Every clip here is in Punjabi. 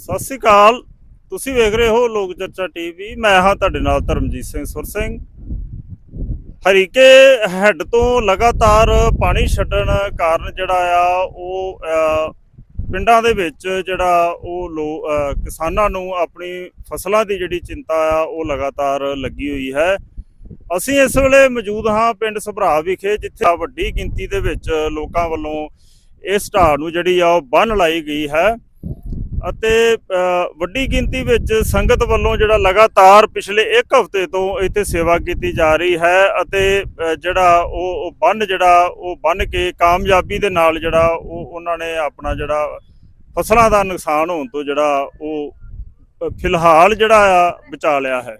ਸਤਿ ਸ੍ਰੀ ਅਕਾਲ। ਤੁਸੀਂ ਵੇਖ ਰਹੇ ਹੋ ਲੋਕ ਚਰਚਾ ਟੀਵੀ। ਮੈਂ ਹਾਂ ਤੁਹਾਡੇ ਨਾਲ ਧਰਮਜੀਤ ਸਿੰਘ ਸੁਰ ਸਿੰਘ ਹਰੀਕੇ ਹੈੱਡ ਤੋਂ ਲਗਾਤਾਰ ਪਾਣੀ ਛੱਡਣ ਕਾਰਨ ਜਿਹੜਾ ਆ, ਉਹ ਪਿੰਡਾਂ ਦੇ ਵਿੱਚ ਜਿਹੜਾ ਉਹ ਲੋ ਕਿਸਾਨਾਂ ਨੂੰ ਆਪਣੀ ਫਸਲਾਂ ਦੀ ਜਿਹੜੀ ਚਿੰਤਾ ਆ, ਉਹ ਲਗਾਤਾਰ ਲੱਗੀ ਹੋਈ ਹੈ। ਅਸੀਂ ਇਸ ਵੇਲੇ ਮੌਜੂਦ ਹਾਂ ਪਿੰਡ ਸਭਰਾ ਵਿਖੇ, ਜਿੱਥੇ ਵੱਡੀ ਗਿਣਤੀ ਦੇ ਵਿੱਚ ਲੋਕਾਂ ਵੱਲੋਂ ਇਸ ਢਾਹ ਨੂੰ ਜਿਹੜੀ ਆ, ਉਹ ਬੰਨ ਲਾਈ ਗਈ ਹੈ। ਅਤੇ ਵੱਡੀ ਗਿਣਤੀ ਵਿੱਚ ਸੰਗਤ ਵੱਲੋਂ ਜਿਹੜਾ ਲਗਾਤਾਰ ਪਿਛਲੇ 1 ਹਫ਼ਤੇ ਤੋਂ ਇੱਥੇ ਸੇਵਾ ਕੀਤੀ ਜਾ ਰਹੀ ਹੈ ਅਤੇ ਜਿਹੜਾ ਉਹ ਉਹ ਬੰਨ ਜਿਹੜਾ, ਉਹ ਬੰਨ ਕੇ ਕਾਮਯਾਬੀ ਦੇ ਨਾਲ ਜਿਹੜਾ ਉਹ, ਉਹਨਾਂ ਨੇ ਆਪਣਾ ਜਿਹੜਾ ਫਸਲਾਂ ਦਾ ਨੁਕਸਾਨ ਹੋਣ ਤੋਂ ਜਿਹੜਾ ਉਹ ਫਿਲਹਾਲ ਜਿਹੜਾ ਆ ਬਚਾ ਲਿਆ ਹੈ।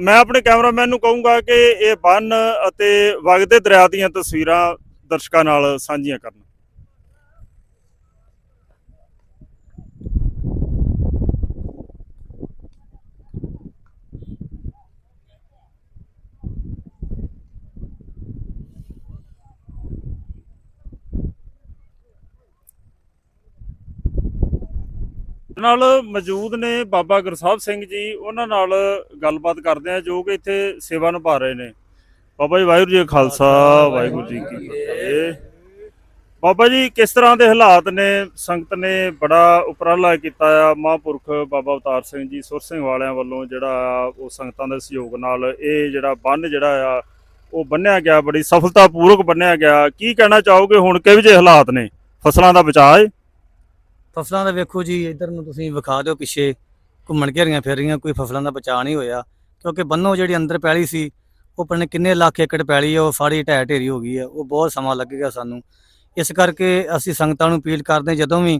ਮੈਂ ਆਪਣੇ ਕੈਮਰਾਮੈਨ ਨੂੰ ਕਹੂੰਗਾ ਕਿ ਇਹ ਬੰਨ ਅਤੇ ਵਗਦੇ ਦਰਿਆ ਦੀਆਂ ਤਸਵੀਰਾਂ ਦਰਸ਼ਕਾਂ ਨਾਲ ਸਾਂਝੀਆਂ ਕਰਨ। ਨਾਲ ਮੌਜੂਦ ਨੇ ਬਾਬਾ ਗੁਰਸਾਹਿਬ ਸਿੰਘ ਜੀ, ਉਹਨਾਂ ਨਾਲ ਗੱਲਬਾਤ ਕਰਦੇ ਆ ਜੋ ਕਿ ਇੱਥੇ ਸੇਵਾ ਨਿਭਾ ਰਹੇ ਨੇ। ਬਾਬਾ ਜੀ, ਵਾਹਿਗੁਰੂ ਜੀ ਖਾਲਸਾ, ਵਾਹਿਗੁਰੂ ਜੀ ਕੀ ਫਤਿਹ। ਬਾਬਾ ਜੀ, ਕਿਸ ਤਰ੍ਹਾਂ ਦੇ ਹਾਲਾਤ ਨੇ? ਸੰਗਤ ਨੇ ਬੜਾ ਉਪਰਾਲਾ ਕੀਤਾ ਆ। ਮਹਾਂਪੁਰਖ ਬਾਬਾ ਅਵਤਾਰ ਸਿੰਘ ਜੀ, ਸੁਰ ਸਿੰਘ ਵਾਲਿਆਂ ਵੱਲੋਂ ਜਿਹੜਾ ਆ ਉਹ ਸੰਗਤਾਂ ਦੇ ਸਹਿਯੋਗ ਨਾਲ ਇਹ ਜਿਹੜਾ ਬੰਨ ਜਿਹੜਾ ਆ, ਉਹ ਬੰਨਿਆ ਗਿਆ, ਬੜੀ ਸਫਲਤਾਪੂਰਵਕ ਬੰਨਿਆ ਗਿਆ। ਕੀ ਕਹਿਣਾ ਚਾਹੋਗੇ ਹੁਣ? ਕਿਹੋ ਜਿਹੇ ਹਾਲਾਤ ਨੇ? ਫਸਲਾਂ ਦਾ ਬਚਾਅ ਫਸਲਾਂ ਦਾ ਵੇਖੋ ਜੀ, ਇੱਧਰ ਨੂੰ ਤੁਸੀਂ ਵਿਖਾ ਦਿਓ ਪਿੱਛੇ, ਘੁੰਮਣ ਘੇਰੀਆਂ ਫਿਰ ਰਹੀਆਂ, ਕੋਈ ਫਸਲਾਂ ਦਾ ਬਚਾਅ ਨਹੀਂ ਹੋਇਆ। ਕਿਉਂਕਿ ਬੰਨੋ ਜਿਹੜੀ ਅੰਦਰ ਪੈਲੀ ਸੀ, ਉਹ ਪਤਾ ਕਿੰਨੇ ਲੱਖ ਏਕੜ ਪੈਲੀ ਆ, ਉਹ ਸਾਰੀ ਢਹਿ ਢੇਰੀ ਹੋ ਗਈ ਹੈ ਉਹ ਬਹੁਤ ਸਮਾਂ ਲੱਗੇਗਾ ਸਾਨੂੰ। ਇਸ ਕਰਕੇ ਅਸੀਂ ਸੰਗਤਾਂ ਨੂੰ ਅਪੀਲ ਕਰਦੇ ਜਦੋਂ ਵੀ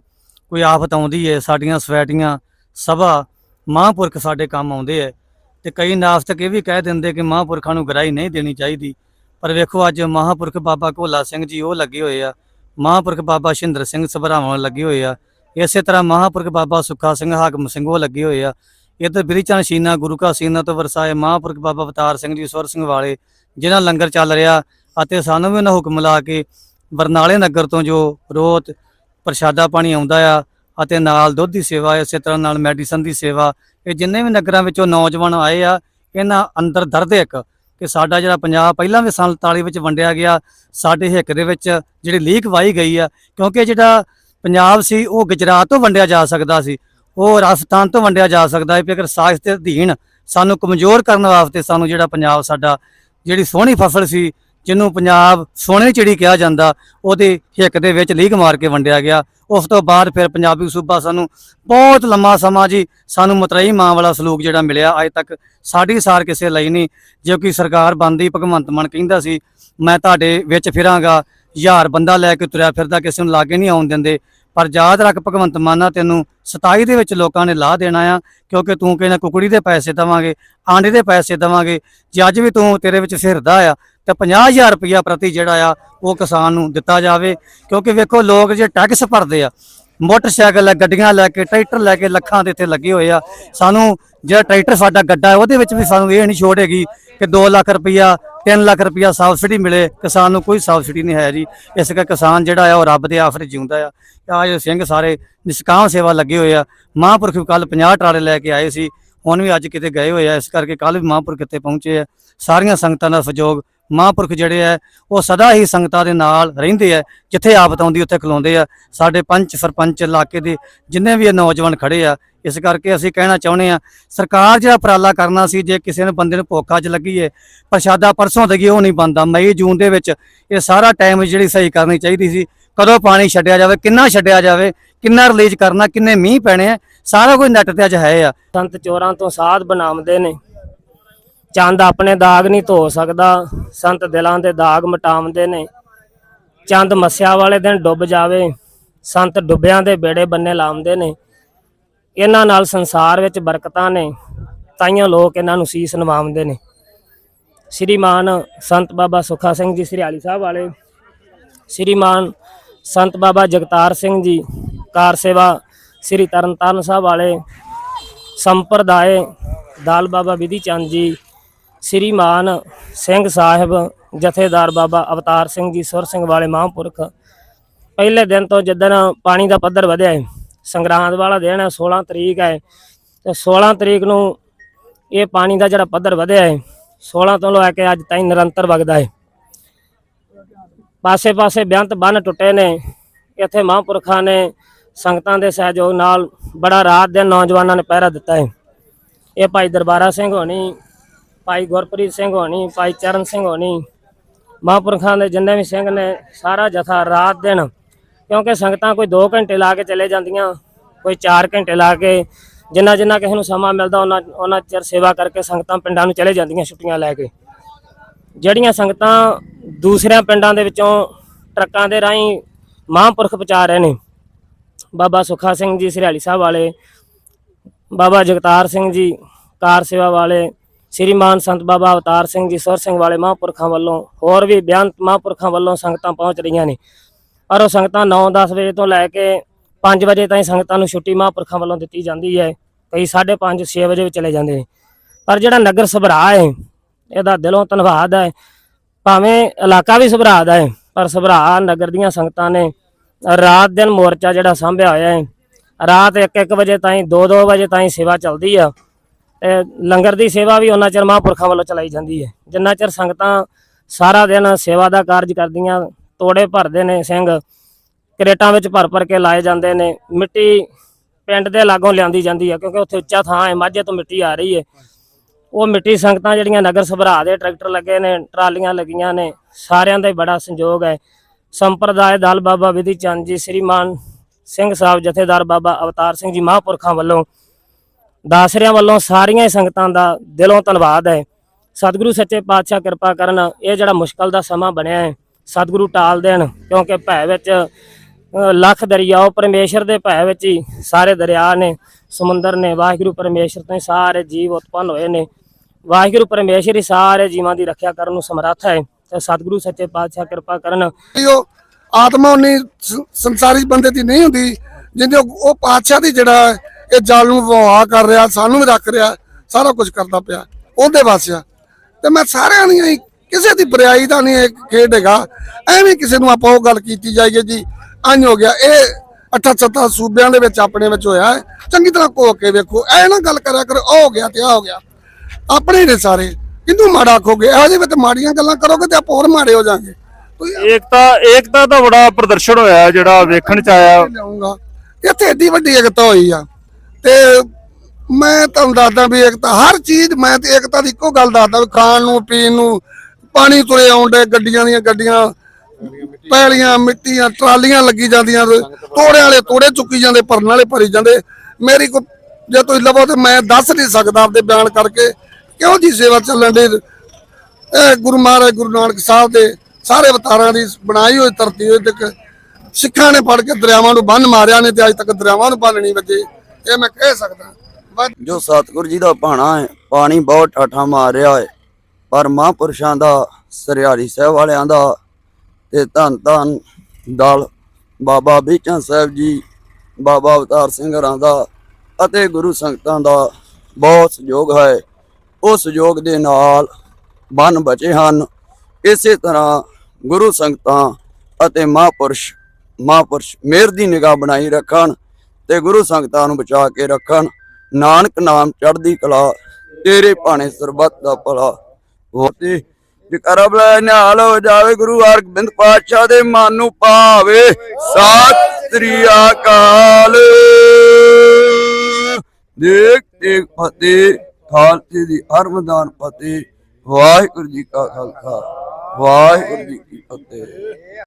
ਕੋਈ ਆਫਤ ਆਉਂਦੀ ਹੈ, ਸਾਡੀਆਂ ਸਵੈਟੀਆਂ ਸਭਾ, ਮਹਾਂਪੁਰਖ ਸਾਡੇ ਕੰਮ ਆਉਂਦੇ ਹੈ ਤੇ ਕਈ ਨਾਸਤਕ ਇਹ ਵੀ ਕਹਿ ਦਿੰਦੇ ਕਿ ਮਹਾਂਪੁਰਖਾਂ ਨੂੰ ਗਰਾਈ ਨਹੀਂ ਦੇਣੀ ਚਾਹੀਦੀ। ਪਰ ਵੇਖੋ ਅੱਜ ਮਹਾਂਪੁਰਖ ਬਾਬਾ ਕੋਲਾ ਸਿੰਘ ਜੀ ਉਹ ਲੱਗੇ ਹੋਏ ਆ, ਮਹਾਂਪੁਰਖ ਬਾਬਾ ਸ਼ਿੰਦਰ ਸਿੰਘ ਸਭਰਾਵਾਂ ਲੱਗੇ ਹੋਏ ਆ ਇਸੇ ਤਰ੍ਹਾਂ ਮਹਾਂਪੁਰਖ ਬਾਬਾ ਸੁੱਖਾ ਸਿੰਘ ਹਾਕਮ ਸਿੰਘ ਉਹ ਲੱਗੇ ਹੋਏ ਆ। ਇੱਧਰ ਬ੍ਰਿਚਾਂ ਸ਼ੀਨਾ, ਗੁਰੂ ਕਾ ਸੀਨਾ ਤੋਂ ਵਰਸਾਏ ਮਹਾਂਪੁਰਖ ਬਾਬਾ ਅਵਤਾਰ ਸਿੰਘ ਜੀ, ਸਵਰ ਸਿੰਘ ਵਾਲੇ, ਜਿਨ੍ਹਾਂ ਲੰਗਰ ਚੱਲ ਰਿਹਾ ਅਤੇ ਸਾਨੂੰ ਵੀ ਉਹਨਾਂ ਹੁਕਮ ਲਾ ਕੇ ਬਰਨਾਲੇ ਨਗਰ ਤੋਂ ਜੋ ਰੋਤ, ਪ੍ਰਸ਼ਾਦਾ ਪਾਣੀ ਆਉਂਦਾ ਆ ਅਤੇ ਨਾਲ ਦੁੱਧ ਦੀ ਸੇਵਾ, ਇਸੇ ਤਰ੍ਹਾਂ ਨਾਲ ਮੈਡੀਸਨ ਦੀ ਸੇਵਾ, ਇਹ ਜਿੰਨੇ ਵੀ ਨਗਰਾਂ ਵਿੱਚੋਂ ਨੌਜਵਾਨ ਆਏ ਆ, ਇਹਨਾਂ ਅੰਦਰ ਦਰਦ ਇੱਕ ਕਿ ਸਾਡਾ ਜਿਹੜਾ ਪੰਜਾਬ ਪਹਿਲਾਂ ਵੀ ਸੰਨ 47 ਵਿੱਚ ਵੰਡਿਆ ਗਿਆ, ਸਾਡੇ ਹਿੱਕ ਦੇ ਵਿੱਚ ਜਿਹੜੀ ਲੀਕ ਵਾਈ ਗਈ ਆ, ਕਿਉਂਕਿ ਜਿਹੜਾ ਪੰਜਾਬ ਸੀ, ਉਹ ਗੁਜਰਾਤ ਤੋਂ ਵੰਡਿਆ ਜਾ ਸਕਦਾ ਸੀ। ਉਹ ਰਾਜਸਥਾਨ ਤੋਂ ਵੰਡਿਆ ਜਾ ਸਕਦਾ ਹੈ ਜੇਕਰ ਸਾਖ ਦੇ ਅਧੀਨ ਸਾਨੂੰ ਕਮਜ਼ੋਰ ਕਰਨ ਵਾਸਤੇ ਸਾਨੂੰ ਜਿਹੜਾ ਪੰਜਾਬ ਸਾਡਾ ਜਿਹੜੀ ਸੋਹਣੀ ਫਸਲ ਸੀ, ਜਿਹਨੂੰ ਪੰਜਾਬ ਸੋਹਣੇ ਚਿੜੀ ਕਿਹਾ ਜਾਂਦਾ, ਉਹਦੇ ਹਿੱਕ ਦੇ ਵਿੱਚ ਲੀਕ ਮਾਰ ਕੇ ਵੰਡਿਆ ਗਿਆ। ਉਸ ਤੋਂ ਬਾਅਦ ਫਿਰ ਪੰਜਾਬੀ ਸੂਬਾ ਸਾਨੂੰ ਬਹੁਤ ਲੰਮਾ ਸਮਾਂ ਜੀ, ਸਾਨੂੰ ਮਤਰਈ ਮਾਂ ਵਾਲਾ ਸਲੂਕ ਜਿਹੜਾ ਮਿਲਿਆ, ਅੱਜ ਤੱਕ ਸਾਡੀ ਸਾਰ ਕਿਸੇ ਲਈ ਨਹੀਂ, ਜੇ ਕੋਈ ਸਰਕਾਰ ਬੰਦੀ ਭਗਵੰਤ ਮਾਨ ਕਹਿੰਦਾ ਸੀ, ਮੈਂ ਤੁਹਾਡੇ ਵਿੱਚ ਫਿਰਾਂਗਾ ਹਜ਼ਾਰ ਬੰਦਾ ਲੈ ਕੇ ਤੁਰਿਆ ਫਿਰਦਾ, ਕਿਸੇ ਨੂੰ ਲਾਗੇ ਨਹੀਂ ਆਉਣ ਦਿੰਦੇ। ਪਰ ਯਾਦ ਰੱਖ ਭਗਵੰਤ ਮਾਨਾ ਤੈਨੂੰ 27 ਦੇ ਵਿੱਚ ਲੋਕਾਂ ਨੇ ਲਾਹ ਦੇਣਾ ਆ, ਕਿਉਂਕਿ ਤੂੰ ਕਹਿੰਦਾ ਕੁਕੜੀ ਦੇ ਪੈਸੇ ਦਵਾਂਗੇ, ਆਂਡੇ ਦੇ ਪੈਸੇ ਦਵਾਂਗੇ, ਜੇ ਅੱਜ ਵੀ ਤੂੰ ਤੇਰੇ ਵਿੱਚ ਫਿਰਦਾ ਆ, ਤੇ 50000 ਰੁਪਇਆ ਪ੍ਰਤੀ ਜਿਹੜਾ ਆ, ਉਹ ਕਿਸਾਨ ਨੂੰ ਦਿੱਤਾ ਜਾਵੇ। ਕਿਉਂਕਿ ਵੇਖੋ, ਲੋਕ ਜੇ ਟੈਕਸ ਭਰਦੇ ਆ, ਮੋਟਰਸਾਈਕਲ ਲੈ, ਗੱਡੀਆਂ ਲੈ ਕੇ, ਟਰੈਕਟਰ ਲੈ ਕੇ ਲੱਖਾਂ ਦੇ ਇੱਥੇ ਲੱਗੇ ਹੋਏ ਆ। ਸਾਨੂੰ ਜਿਹੜਾ ਟਰੈਕਟਰ ਸਾਡਾ ਗੱਡਾ, ਉਹਦੇ ਵਿੱਚ ਵੀ ਸਾਨੂੰ ਇਹ ਨਹੀਂ ਛੋਟ ਹੈਗੀ ਕਿ 2 ਲੱਖ ਰੁਪਇਆ 3 ਲੱਖ ਰੁਪਇਆ ਸਬਸਿਡੀ ਮਿਲੇ। ਕਿਸਾਨ ਨੂੰ ਕੋਈ ਸਬਸਿਡੀ ਨਹੀਂ ਹੈ ਜੀ। ਇਸ ਕਰਕੇ ਕਿਸਾਨ ਜਿਹੜਾ ਆ, ਉਹ ਰੱਬ ਦੇ ਆਫਰੇ ਜਿਉਂਦਾ ਆ। ਆ ਜੋ ਸਿੰਘ ਸਾਰੇ ਨਿਸ਼ਕਾਮ ਸੇਵਾ ਲੱਗੇ ਹੋਏ ਆ। ਮਹਾਂਪੁਰਖ ਕੱਲ 50 ਟਰਾਲੇ ਲੈ ਕੇ ਆਏ ਸੀ। ਹੁਣ ਵੀ ਅੱਜ ਕਿਤੇ ਗਏ ਹੋਏ ਆ। ਇਸ ਕਰਕੇ ਕੱਲ ਵੀ ਮਹਾਂਪੁਰਖ ਇੱਥੇ ਪਹੁੰਚੇ ਆ। ਸਾਰੀਆਂ ਸੰਗਤਾਂ ਦਾ ਸਹਿਯੋਗ ਮਹਾਂਪੁਰਖ ਜਿਹੜੇ ਆ, ਉਹ ਸਦਾ ਹੀ ਸੰਗਤਾਂ ਦੇ ਨਾਲ ਰਹਿੰਦੇ ਆ, ਜਿੱਥੇ ਆਫਤ ਆਉਂਦੀ, ਉੱਥੇ ਖਲੋਂਦੇ ਆ। ਸਾਡੇ ਪੰਚ ਸਰਪੰਚ ਇਲਾਕੇ ਦੇ ਜਿੰਨੇ ਵੀ ਇਹ ਨੌਜਵਾਨ ਖੜੇ ਆ, ਇਸ ਕਰਕੇ ਅਸੀਂ ਕਹਿਣਾ ਚਾਹੁੰਦੇ ਆ, ਸਰਕਾਰ ਜਿਹੜਾ ਉਪਰਾਲਾ ਕਰਨਾ ਸੀ, ਜੇ ਕਿਸੇ ਨੂੰ ਬੰਦੇ ਨੂੰ ਭੁੱਖ 'ਚ ਲੱਗੀ ਏ, ਪ੍ਰਸ਼ਾਦਾ ਪਰਸੋਂ ਤੱਕ ਉਹ ਨਹੀਂ ਬੰਦਾ ਮਈ, ਜੂਨ ਦੇ ਵਿੱਚ ਇਹ ਸਾਰਾ ਟਾਈਮ ਜਿਹੜੀ ਸਹੀ ਕਰਨੀ ਚਾਹੀਦੀ ਸੀ, ਕਦੋਂ ਪਾਣੀ ਛੱਡਿਆ ਜਾਵੇ, ਕਿੰਨਾ ਛੱਡਿਆ ਜਾਵੇ, ਕਿੰਨਾ ਰਿਲੀਜ਼ ਕਰਨਾ, ਕਿੰਨੇ ਮੀਂਹ ਪੈਣੇ ਆ, ਸਾਰਾ ਕੁਝ ਨੈਟ ਤੇ ਅੱਜ ਹੈ ਆ। ਸੰਤ ਚੋਰਾਂ ਤੋਂ ਸਾਧ ਬਣਾਉਂਦੇ ਨੇ। ਚੰਦ ਆਪਣੇ ਦਾਗ ਨਹੀਂ ਧੋ ਸਕਦਾ, ਸੰਤ ਦਿਲਾਂ ਦੇ ਦਾਗ ਮਟਾਉਂਦੇ ਨੇ। ਚੰਦ ਮੱਸਿਆ ਵਾਲੇ ਦਿਨ ਡੁੱਬ ਜਾਵੇ, ਸੰਤ ਡੁੱਬਿਆਂ ਦੇ ਬੇੜੇ ਬੰਨੇ ਲਾਉਂਦੇ ਨੇ। ਇਹਨਾਂ ਨਾਲ ਸੰਸਾਰ ਵਿੱਚ ਬਰਕਤਾਂ ਨੇ ਤਾਈਆਂ ਲੋਕ ਇਹਨਾਂ ਨੂੰ ਸੀਸ ਨਵਾਉਂਦੇ ਨੇ। ਸ਼੍ਰੀਮਾਨ ਸੰਤ ਬਾਬਾ ਸੁਖਾ ਸਿੰਘ ਜੀ ਸ੍ਰੀ ਸਾਹਿਬ ਵਾਲੇ। ਸ਼੍ਰੀਮਾਨ ਸੰਤ ਬਾਬਾ ਜਗਤਾਰ ਸਿੰਘ ਜੀ, ਕਾਰ ਸੇਵਾ ਸ੍ਰੀ ਤਰਨਤਾਰਨ ਸਾਹਿਬ ਵਾਲੇ। ਸੰਪਰਦਾਏ, ਦਾਲ ਬਾਬਾ ਵਿਧੀ ਚੰਦ ਜੀ ਸ਼੍ਰੀ ਮਾਨ ਸਿੰਘ ਸਾਹਿਬ, ਜਥੇਦਾਰ ਬਾਬਾ ਅਵਤਾਰ ਸਿੰਘ ਜੀ ਸੁਰ ਸਿੰਘ ਵਾਲੇ ਮਹਾਂਪੁਰਖ। ਪਹਿਲੇ ਦਿਨ ਤੋਂ ਜਿੱਦਣ ਪਾਣੀ ਦਾ ਪੱਧਰ ਵਧਿਆ ਹੈ ਸੰਗਰਾਂਦ ਵਾਲਾ ਦਿਨ ਹੈ 16 ਤਰੀਕ ਹੈ। ਤੇ 16 ਤਰੀਕ ਨੂੰ ਇਹ ਪਾਣੀ ਦਾ ਜਿਹੜਾ ਪੱਧਰ ਵਧਿਆ ਹੈ 16 ਤੋਂ ਲੈ ਕੇ ਅੱਜ ਤਾਈਂ ਨਿਰੰਤਰ ਵਗਦਾ ਹੈ ਪਾਸੇ-ਪਾਸੇ ਬੇਅੰਤ ਬੰਨ ਟੁੱਟੇ ਨੇ। ਇੱਥੇ ਮਹਾਂਪੁਰਖਾਂ ਨੇ ਸੰਗਤਾਂ ਦੇ ਸਹਿਯੋਗ ਨਾਲ ਬੜਾ ਰਾਤ ਦਿਨ ਨੌਜਵਾਨਾਂ ਨੇ ਪਹਿਰਾ ਦਿੱਤਾ ਹੈ ਇਹ ਭਾਈ ਦਰਬਾਰਾ ਸਿੰਘ ਹੋਣੀ ਭਾਈ ਗੁਰਪ੍ਰੀਤ ਸਿੰਘ ਹੋਣੀ, ਭਾਈ ਚਰਨ ਸਿੰਘ ਹੋਣੀ, ਮਹਾਂਪੁਰਖਾਂ ਦੇ ਜਿੰਨੇ ਵੀ ਸਿੰਘ ਨੇ, ਸਾਰਾ ਜਥਾ ਰਾਤ ਦਿਨ, ਕਿਉਂਕਿ ਸੰਗਤਾਂ ਕੋਈ 2 ਘੰਟੇ ਲਾ ਕੇ ਚਲੇ ਜਾਂਦੀਆਂ, ਕੋਈ 4 ਘੰਟੇ ਲਾ ਕੇ, ਜਿੰਨਾ ਜਿੰਨਾ ਕਿਸੇ ਨੂੰ ਸਮਾਂ ਮਿਲਦਾ, ਉਹਨਾਂ ਉਹਨਾਂ ਚਿਰ ਸੇਵਾ ਕਰਕੇ ਸੰਗਤਾਂ ਪਿੰਡਾਂ ਨੂੰ ਚਲੇ ਜਾਂਦੀਆਂ ਛੁੱਟੀਆਂ ਲੈ ਕੇ। ਜਿਹੜੀਆਂ ਸੰਗਤਾਂ ਦੂਸਰਿਆਂ ਪਿੰਡਾਂ ਦੇ ਵਿੱਚੋਂ ਟਰੱਕਾਂ ਦੇ ਰਾਹੀਂ ਮਹਾਂਪੁਰਖ ਪਹੁੰਚਾ ਰਹੇ ਨੇ, ਬਾਬਾ ਸੁਖਾ ਸਿੰਘ ਜੀ, ਸਰਿਆਲੀ ਸਾਹਿਬ ਵਾਲੇ, ਬਾਬਾ ਜਗਤਾਰ ਸਿੰਘ ਜੀ, ਕਾਰ ਸੇਵਾ ਵਾਲੇ ਸ੍ਰੀ ਮਾਨ ਸੰਤ ਬਾਬਾ ਅਵਤਾਰ ਸਿੰਘ ਜੀ ਸੁਰ ਸਿੰਘ ਵਾਲੇ ਮਹਾਂਪੁਰਖਾਂ ਵੱਲੋਂ ਹੋਰ ਵੀ ਬਿਆੰਤ ਮਹਾਂਪੁਰਖਾਂ ਵੱਲੋਂ ਸੰਗਤਾਂ ਪਹੁੰਚ ਰਹੀਆਂ ਨੇ। ਔਰ ਉਹ ਸੰਗਤਾਂ 9-10 ਵਜੇ ਤੋਂ ਲੈ ਕੇ 5 ਵਜੇ ਤਾਈਂ ਸੰਗਤਾਂ ਨੂੰ ਛੁੱਟੀ ਮਹਾਂਪੁਰਖਾਂ ਵੱਲੋਂ ਦਿੱਤੀ ਜਾਂਦੀ ਹੈ। ਕਈ 5:30 6 ਵਜੇ ਵੀ ਚਲੇ ਜਾਂਦੇ ਨੇ। ਪਰ ਜਿਹੜਾ ਨਗਰ ਸਭਰਾ ਹੈ, ਇਹਦਾ ਦਿਲੋਂ ਧੰਨਵਾਦ ਹੈ। ਭਾਵੇਂ ਇਲਾਕਾ ਵੀ ਸਭਰਾ ਦਾ ਹੈ, ਪਰ ਸਭਰਾ ਨਗਰ ਦੀਆਂ ਸੰਗਤਾਂ ਨੇ ਰਾਤ ਦਿਨ ਮੋਰਚਾ ਜਿਹੜਾ ਸਾਂਭਿਆ ਹੋਇਆ ਹੈ। ਰਾਤ 1-1 ਵਜੇ ਤਾਈਂ 2-2 ਵਜੇ ਤਾਈਂ ਸੇਵਾ ਚੱਲਦੀ ਆ। ਲੰਗਰ ਦੀ ਸੇਵਾ ਵੀ ਉਹਨਾਂ ਚਿਰ ਮਹਾਂਪੁਰਖਾਂ ਵੱਲੋਂ ਚਲਾਈ ਜਾਂਦੀ ਹੈ। ਜਿੰਨਾ ਚਿਰ ਸੰਗਤਾਂ ਸਾਰਾ ਦਿਨ ਸੇਵਾ ਦਾ ਕਾਰਜ ਕਰਦੀਆਂ, ਤੋੜੇ ਭਰਦੇ ਨੇ ਸਿੰਘ, ਕਰੇਟਾਂ ਵਿੱਚ ਭਰ ਭਰ ਕੇ ਲਾਏ ਜਾਂਦੇ ਨੇ, ਮਿੱਟੀ ਪਿੰਡ ਦੇ ਲਾਗੋਂ ਲਿਆਂਦੀ ਜਾਂਦੀ ਹੈ, ਕਿਉਂਕਿ ਉੱਥੇ ਉੱਚਾ ਥਾਂ ਹੈ, ਮਾਝੇ ਤੋਂ ਮਿੱਟੀ ਆ ਰਹੀ ਹੈ। ਉਹ ਮਿੱਟੀ ਸੰਗਤਾਂ ਜਿਹੜੀਆਂ ਨਗਰ ਸਭਰਾ ਦੇ ਟਰੈਕਟਰ ਲੱਗੇ ਨੇ, ਟਰਾਲੀਆਂ ਲੱਗੀਆਂ ਨੇ, ਸਾਰਿਆਂ ਦਾ ਬੜਾ ਸੰਯੋਗ ਹੈ। ਸੰਪਰਦਾਇ ਦਲ ਬਾਬਾ ਵਿਧੀ ਚੰਦ ਜੀ, ਸ੍ਰੀਮਾਨ ਸਿੰਘ ਸਾਹਿਬ ਜਥੇਦਾਰ ਬਾਬਾ ਅਵਤਾਰ ਸਿੰਘ ਜੀ ਮਹਾਂਪੁਰਖਾਂ ਵੱਲੋਂ ਦਾਸਰਿਆਂ ਵੱਲੋਂ ਸਾਰੀਆਂ ਸੰਗਤਾਂ ਦਾ ਦਿਲੋਂ ਧੰਨਵਾਦ ਹੈ। ਸਤਿਗੁਰੂ ਸੱਚੇ ਪਾਤਸ਼ਾਹ ਕਿਰਪਾ ਕਰਨ, ਇਹ ਜਿਹੜਾ ਮੁਸ਼ਕਲ ਦਾ ਸਮਾਂ ਬਣਿਆ ਹੈ, ਸਤਿਗੁਰੂ ਟਾਲ ਦੇਣ, ਕਿਉਂਕਿ ਭੈ ਵਿੱਚ ਲੱਖ ਦਰਿਆਓ ਪਰਮੇਸ਼ਰ ਦੇ ਭੈ ਵਿੱਚ ਹੀ ਸਾਰੇ ਦਰਿਆ ਨੇ, ਸਮੁੰਦਰ ਨੇ, ਵਾਹਿਗੁਰੂ ਪਰਮੇਸ਼ਰ ਤੋਂ ਸਾਰੇ ਜੀਵ ਉਤਪੰਨ ਹੋਏ ਨੇ। ਵਾਹਿਗੁਰੂ ਪਰਮੇਸ਼ਰ ਹੀ ਸਾਰੇ ਜੀਵਾਂ ਦੀ ਰੱਖਿਆ ਕਰਨ ਨੂੰ ਸਮਰੱਥ ਹੈ। ਤੇ ਸਤਿਗੁਰੂ ਸੱਚੇ ਪਾਤਸ਼ਾਹ ਕਿਰਪਾ ਕਰਨ। ਆਤਮਾ ਉਨੀ ਸੰਸਾਰੀ ਬੰਦੇ ਦੀ ਨਹੀਂ ਹੁੰਦੀ ਜਿੰਦੇ ਉਹ ਪਾਤਸ਼ਾਹ ਦੀ ਜਿਹੜਾ ਇਹ ਜਲ ਨੂੰ ਵਹਾ ਕਰ ਰਿਹਾ ਸਾਨੂੰ ਵੀ ਰੱਖ ਰਿਹਾ ਸਾਰਾ ਕੁਝ ਕਰਦਾ ਪਿਆ ਉਹਦੇ ਵਾਸਿਆ ਤੇ ਮੈਂ ਸਾਰਿਆਂ ਦੀਆਂ ਹੀ ਕਿਸੇ ਦੀ ਬਰਿਆਈ ਦਾ ਨਹੀਂ ਇਹ ਖੇਡ ਹੈਗਾ। ਐਵੇਂ ਕਿਸੇ ਨੂੰ ਆਪਾਂ ਉਹ ਗੱਲ ਕੀਤੀ ਜਾਈਏ ਜੀ ਅੰਜ ਹੋ ਗਿਆ ਇਹ ਅੱਠਾ ਸੱਤਾ ਸੂਬਿਆਂ ਦੇ ਵਿੱਚ ਆਪਣੇ ਵਿੱਚ ਹੋਇਆ ਚੰਗੀ ਤਰ੍ਹਾਂ ਕੋ ਕੇ ਵੇਖੋ ਐ ਨਾ ਗੱਲ ਕਰਿਆ ਕਰੋ ਉਹ ਹੋ ਗਿਆ ਤੇ ਆ ਹੋ ਗਿਆ। ਆਪਣੇ ਨੇ ਸਾਰੇ ਕਿੰਨੂੰ ਮਾੜਾ ਆਖੋਗੇ? ਇਹੋ ਜਿਹੇ ਵਿੱਚ ਮਾੜੀਆਂ ਗੱਲਾਂ ਕਰੋਗੇ ਤੇ ਆਪਾਂ ਹੋਰ ਮਾੜੇ ਹੋ ਜਾਾਂਗੇ। ਏਕਤਾ ਏਕਤਾ ਦਾ ਬੜਾ ਪ੍ਰਦਰਸ਼ਨ ਹੋਇਆ ਜਿਹੜਾ ਵੇਖਣ ਚ ਆਇਆ। ਇੱਥੇ ਏਡੀ ਵੱਡੀ ਏਕਤਾ ਹੋਈ ਆ। ਤੇ ਮੈਂ ਤੁਹਾਨੂੰ ਦੱਸਦਾ ਵੀ ਏਕਤਾ ਹਰ ਚੀਜ਼ ਮੈਂ ਤੇ ਏਕਤਾ ਦੀ ਇੱਕੋ ਗੱਲ ਦੱਸਦਾ ਵੀ ਖਾਣ ਨੂੰ, ਪੀਣ ਨੂੰ, ਪਾਣੀ ਤੁਰੇ ਆਉਂਦੇ ਗੱਡੀਆਂ ਦੀਆਂ ਗੱਡੀਆਂ, ਪੈਲੀਆਂ, ਮਿੱਟੀਆਂ, ਟਰਾਲੀਆਂ ਲੱਗੀ ਜਾਂਦੀਆਂ ਤੋੜੇ ਵਾਲੇ ਤੋੜੇ ਚੁੱਕੀ ਜਾਂਦੇ, ਭਰਨ ਵਾਲੇ ਭਰੀ ਜਾਂਦੇ। ਮੇਰੀ ਕੋ ਜੇ ਤੁਸੀਂ ਲਵੋ ਤੇ ਮੈਂ ਦੱਸ ਨਹੀਂ ਸਕਦਾ ਆਪਦੇ ਬਿਆਨ ਕਰਕੇ ਕਿਉਂ ਜੀ ਸੇਵਾ ਚੱਲਣ ਦੀ ਇਹ ਗੁਰੂ ਮਹਾਰਾਜ, ਗੁਰੂ ਨਾਨਕ ਸਾਹਿਬ ਦੇ ਸਾਰੇ ਅਵਤਾਰਾਂ ਦੀ ਬਣਾਈ ਹੋਈ ਧਰਤੀ ਹੋਈ ਤੱਕ ਸਿੱਖਾਂ ਨੇ ਫੜ ਕੇ ਦਰਿਆਵਾਂ ਨੂੰ ਬੰਨ ਮਾਰਿਆ ਨੇ ਤੇ ਅੱਜ ਤੱਕ ਦਰਿਆਵਾਂ ਨੂੰ ਬੰਨ ਨਹੀਂ ਵੱਜੇ। ਇਹ ਮੈਂ ਕਹਿ ਸਕਦਾ। ਜੋ ਸਤਿਗੁਰ ਜੀ ਦਾ ਭਾਣਾ ਹੈ ਪਾਣੀ ਬਹੁਤ ਠਾਠਾ ਮਾਰ ਰਿਹਾ ਹੈ। ਪਰ ਮਹਾਂਪੁਰਸ਼ਾਂ ਦਾ ਸਰਿਆਲੀ ਸਾਹਿਬ ਵਾਲਿਆਂ ਦਾ ਤੇ ਧੰਨ ਧੰਨ ਦਲ ਬਾਬਾ ਬੀਚਾ ਸਾਹਿਬ ਜੀ, ਬਾਬਾ ਅਵਤਾਰ ਸਿੰਘ ਹਰਾਂ ਦਾ ਅਤੇ ਗੁਰੂ ਸੰਗਤਾਂ ਦਾ ਬਹੁਤ ਸਹਿਯੋਗ ਹੈ। ਉਸ ਸਹਿਯੋਗ ਦੇ ਨਾਲ ਬੰਨ ਬਚੇ ਹਨ। ਇਸੇ ਤਰ੍ਹਾਂ ਗੁਰੂ ਸੰਗਤਾਂ ਅਤੇ ਮਹਾਂਪੁਰਸ਼ ਮਹਾਂਪੁਰਸ਼ ਮਿਹਰ ਦੀ ਨਿਗਾਹ ਬਣਾਈ ਰੱਖਣ ਤੇ ਗੁਰੂ ਸੰਗਤਾਂ ਨੂੰ ਬਚਾ ਕੇ ਰੱਖਣ। ਨਾਨਕ ਨਾਮ ਚੜ੍ਹਦੀ ਕਲਾ, ਤੇਰੇ ਭਾਣੇ ਸਰਬੱਤ ਦਾ ਭਲਾ। ਹੋਤੀ ਜਿਕਰ ਬਲੇ ਨਿਹਾਲ ਹੋ ਜਾਵੇ, ਗੁਰੂ ਹਰਗੋਬਿੰਦ ਪਾਤਸ਼ਾਹ ਦੇ ਮਨ ਨੂੰ ਭਾਵੇ, ਸਤਿ ਸ੍ਰੀ ਅਕਾਲ। ਦੇਖ ਦੇਖ ਫਤਿਹ, ਖਾਲਸੇ ਦੀ ਹਰਮਦਾਨ ਫਤਿਹ। ਵਾਹਿਗੁਰੂ ਜੀ ਕਾ ਖਾਲਸਾ, ਵਾਹਿਗੁਰੂ ਜੀ ਕੀ ਫਤਿਹ।